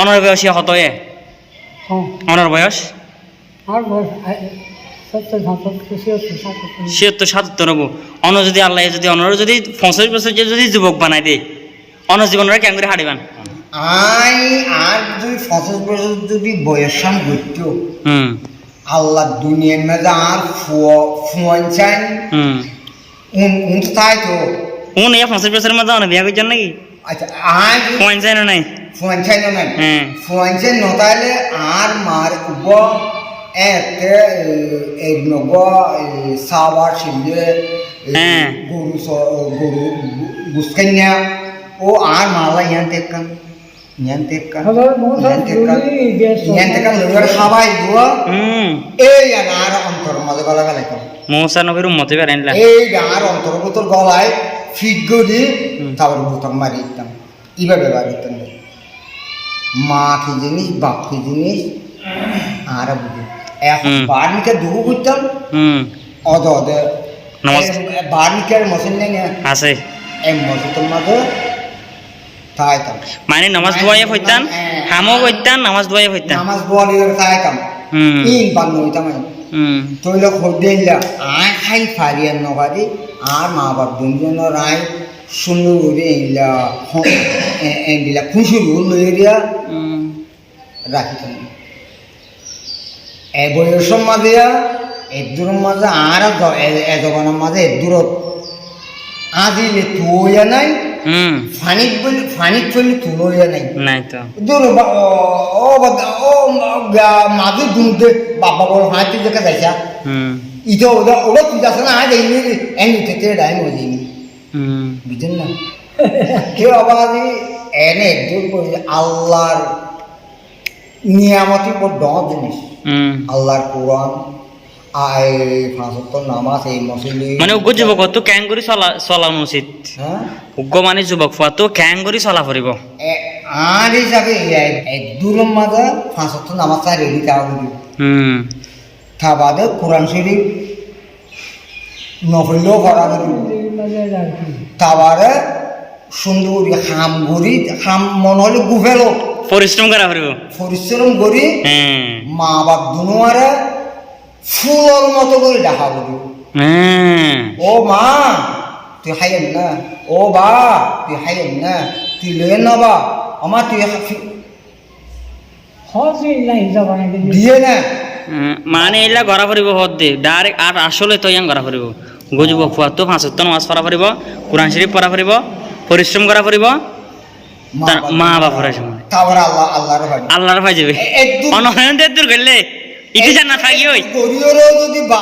অনর বয়স কত এ? হ্যাঁ। অনর বয়স? বয়স ছিয়াত্তর সাতাত্তর। হব। অন যদি আল্লাহ যদি অনর যদি পঞ্চাশ বছর যে যদি যুবক বানাই দে অন জীবনরা কেন করে হারিবান আই আর যদি পঞ্চাশ বছর যদি বয়সান ঘুরতো হুম। আল্লাহ দুনিয়ার মধ্যে আর ফুয়ান হুম। উন উন তো তাই তো। উন ইয়া পঞ্চাশ বছরের মধ্যে অনেক বিয়া করছেন নাকি? আচ্ছা আই পয়েন্ট চাই না নাই? ফুয়ান চাই না হ্যাঁ ফুয়ান চাই নতাইলে আর মার উব এতে এই নগ সাবার শিলে হ্যাঁ। গরু গরু গুসকান্যা ও আর মালা ইয়ান তেকান ইয়ান তেকান ইয়ান তেকান ইয়ান তেকান খাবাই এই আর অন্তর মাঝে গলা গেলে মৌসা নবীর উম্মতে পারেন এই আর অন্তর গলায় ফিট হুম। তারপর বোতল মারি দিতাম এইভাবে ব্যবহার করতাম রে। মা কি জিনিস বাপ কি জিনিস। আর বুঝি হুম। বার্নিকে দুহু অদ অদ মশিন নেই আছে। এই মসজিদের মাঝে? মানে নামাজ ধোয়াইয়া হইতান হামও হইতান নামাজ ধোয়াইয়া হইতান নামাজ থাইতাম হুম। ইন বান্ন হইতাম তৈল আয় খাই ফারিয়ার নগাদি আর মা বাপ দুজন রায় এইলা খুশুরু লইয়া হুম রাখিতাম এ বয়সের মাঝে মাঝে আর এজবানের মাঝে আজিলে তুইয়া নাই হুম ফানিত বলি ফানিত চলি তুলইয়া নাই নাই তো দূর ও ও মাঝে বাবা বড় হাতি দেখে যাইছা ইতো ওটা ওটা তুই যাচ্ছে না আজ এই ডাইম হয়ে যাইনি হুম। বুঝছেন না? কেউ আবার এনে দূর করে আল্লাহর নিয়ামতি পর ড জিনিস আল্লাহর কোরআন আয় ফাঁসত্ব নামাজ এই মসলি মানে উগ্র যুবক তো ক্যাং করে চলা চলানো উচিত হ্যাঁ? উগ্র মানে যুবক ফুয়া তো ক্যাং করে চলা ফুরিব। এ- আর হিসাবে এক দূরের মাঝে ফাঁসত্ব নামাজ চাই রেডি তা বুঝি হুম। তা বাদে কোরআন শরীফ নফলেও করি তাবারে সুন্দর হাম ঘুরি হাম মনে হলে গুফেলো। পরিশ্রম করা ফুরিব পরিশ্রম করি হ্যাঁ। মা বাপ দুনুয়ারে ফুলর মতো করে দেখা করি। হ্যাঁ। ও মা তুই হাইয়েন না? ও বা তুই হাইয়েন না? তুই লেন না বা? আমার তুই দিয়ে না। মানে এলা গড়া ফুরিব হদ দে। ডাইরেক্ট আর আসলে তো ইয়াং গড়া ফুরিব উগ্র খুয়া তো পাঁচ সত্তর নামাজ পড়া ফুরিব কোরআন শরীফ পড়া ফুরিব পরিশ্রম করা ফুরিব মা বাপরের সময়। আল্লাহর ভাই যাবে অনহয়ন দূর করলে ইতি জান্নাত থাকি ওই